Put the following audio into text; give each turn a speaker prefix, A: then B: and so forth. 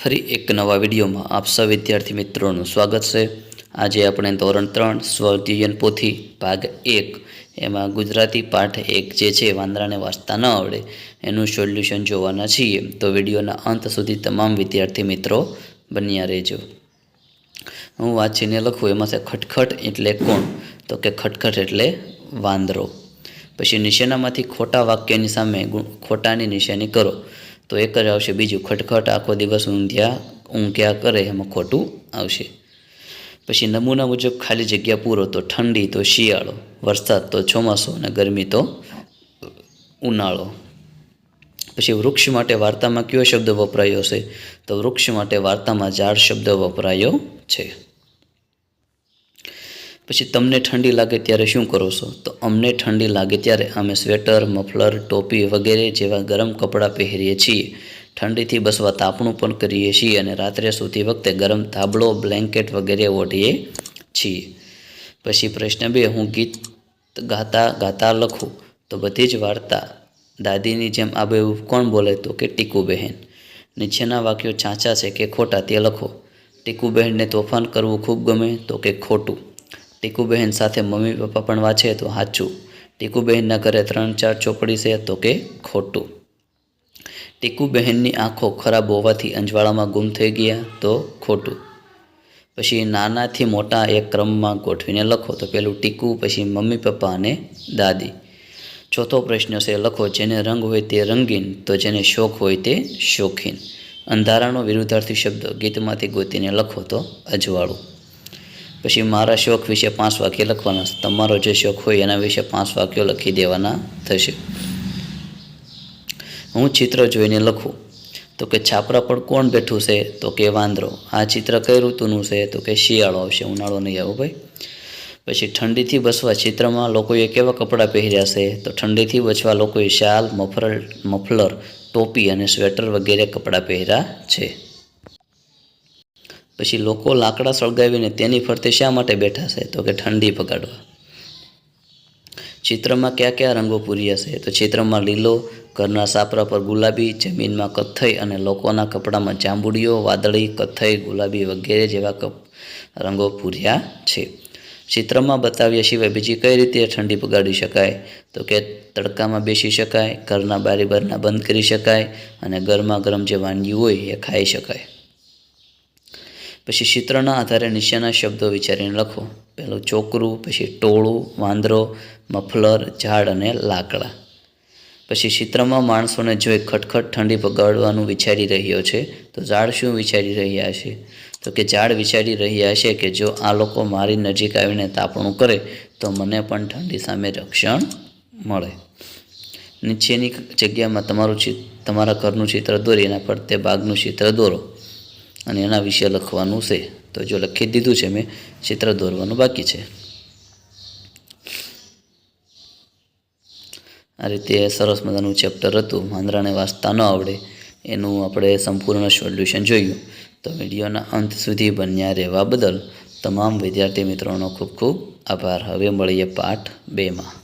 A: ફરી એક નવા વિડીયોમાં આપ સૌ વિદ્યાર્થી મિત્રોનું સ્વાગત છે. આજે આપણે ધોરણ ત્રણ સ્વધ્યયન પોથી ભાગ એક, એમાં ગુજરાતી પાઠ એક જે છે વાંદરાને વાંચતા ન આવડે એનું સોલ્યુશન જોવાના છીએ. તો વિડીયોના અંત સુધી તમામ વિદ્યાર્થી મિત્રો બન્યા રહેજો. હું વાંચીને લખું, એમાં ખટખટ એટલે કોણ? તો કે ખટખટ એટલે વાંદરો. પછી નિશાનામાંથી ખોટા વાક્યની સામે ખોટાની નિશાની કરો. તો એક જ આવશે, બીજું ખટખટ આખો દિવસ ઊંઘ્યા ઊંઘ્યા કરે એમાં ખોટું આવશે. પછી નમૂના મુજબ ખાલી જગ્યા પૂરો તો ઠંડી તો શિયાળો, વરસાદ તો ચોમાસું અને ગરમી તો ઉનાળો. પછી વૃક્ષ માટે વાર્તામાં કયો શબ્દ વપરાયો છે? તો વૃક્ષ માટે વાર્તામાં ઝાડ શબ્દ વપરાયો છે. પછી તમને ઠંડી લાગે ત્યારે શું કરો છો? તો અમને ઠંડી લાગે ત્યારે અમે સ્વેટર, મફલર, ટોપી વગેરે જેવા ગરમ કપડાં પહેરીએ છીએ. ઠંડીથી બસવા તાપણું પણ કરીએ છીએ અને રાત્રે સૂતી વખતે ગરમ ધાબળો, બ્લેન્કેટ વગેરે ઓઢીએ છીએ. પછી પ્રશ્ન બે, હું ગીત ગાતા ગાતા લખું? તો બધી જ વાર્તા દાદીની જેમ આ આબેહૂબ કોણ બોલે તો કે ટીકુબહેન નીચેના વાક્યો ચાંચા છે કે ખોટા તે લખો. ટીકુબહેનને તોફાન કરવું ખૂબ ગમે તો કે ખોટું. ટીકુબહેન સાથે મમ્મી પપ્પા પણ વાંચે તો સાચું ટીકુબહેનના ઘરે ત્રણ ચાર ચોપડી છે તો કે ખોટું. ટીકુબહેનની આંખો ખરાબ હોવાથી અંજવાળામાં ગુમ થઈ ગયા તો ખોટું. પછી નાનાથી મોટા એક ક્રમમાં ગોઠવીને લખો તો પેલું ટીકુ, પછી મમ્મી પપ્પા અને દાદી. ચોથો પ્રશ્ન છે, લખો જેને રંગ હોય તે રંગીન, તો જેને શોખ હોય તે શોખીન. અંધારાનો વિરુદ્ધાર્થી શબ્દ ગીતમાંથી ગોતીને લખો તો અજવાળું. પછી મારા શોખ વિશે પાંચ વાક્ય લખવાના. તમારો જે શોખ હોય એના વિશે પાંચ વાક્યો લખી દેવાના થશે. હું ચિત્ર જોઈને લખું. તો કે છાપરા પર કોણ બેઠું છે? તો કે વાંદરો. આ ચિત્ર કઈ ઋતુનું છે? તો કે શિયાળો આવશે. ઉનાળો નહીં આવો ભાઈ. પછી ઠંડીથી બચવા ચિત્રમાં લોકોએ કેવા કપડાં પહેર્યા છે? તો ઠંડીથી બચવા લોકોએ શાલ, મફરલ, મફલર, ટોપી અને સ્વેટર વગેરે કપડાં પહેર્યા છે. પછી લોકો લાકડા સળગાવીને તેની ફરતે શા માટે બેઠા છે? તો કે ઠંડી પગાડવા. ચિત્રમાં કયા કયા રંગો પૂર્યા છે? તો ચિત્રમાં લીલો, ઘરના સાપરા પર ગુલાબી, જમીનમાં કથ્થઈ અને લોકોના કપડામાં જાંબુડીઓ વાદળી, કથ્થઈ, ગુલાબી વગેરે જેવા કપ રંગો પૂર્યા છે. ચિત્રમાં બતાવ્યા સિવાય બીજી કઈ રીતે ઠંડી પગાડી શકાય? તો કે તડકામાં બેસી શકાય, ઘરના બારી બારના બંધ કરી શકાય અને ગરમા ગરમ જે વાનગી હોય એ ખાઈ શકાય. પછી ચિત્રના આધારે નીચેના શબ્દો વિચારીને લખો. પહેલું ચોકરું, પછી ટોળું, વાંદરો, મફલર, ઝાડ અને લાકડા. પછી ચિત્રમાં માણસોને જોઈ ખટખટ ઠંડી પગાડવાનું વિચારી રહ્યો છે, તો ઝાડ શું વિચારી રહ્યા છે? તો કે ઝાડ વિચારી રહ્યા છે કે જો આ લોકો મારી નજીક આવીને તાપણું કરે, તો મને પણ ઠંડી સામે રક્ષણ મળે. નીચેની જગ્યામાં તમારું ચિત્ર તમારા ઘરનું ચિત્ર દોરી એના પર તે બાગનું ચિત્ર દોરો. અને એના વિશે લખવાનું છે. તો જો લખી દીધું છે મેં, ચિત્ર દોરવાનું બાકી છે. આ રીતે સરસ મજાનું ચેપ્ટર હતું. માંદ્રાને વાંચતા ન આવડે. એનું આપણે સંપૂર્ણ સોલ્યુશન જોયું. તો વિડીયોના અંત સુધી બન્યા રહેવા બદલ તમામ વિદ્યાર્થી મિત્રોનો ખૂબ ખૂબ આભાર. હવે મળીએ પાઠ બેમાં.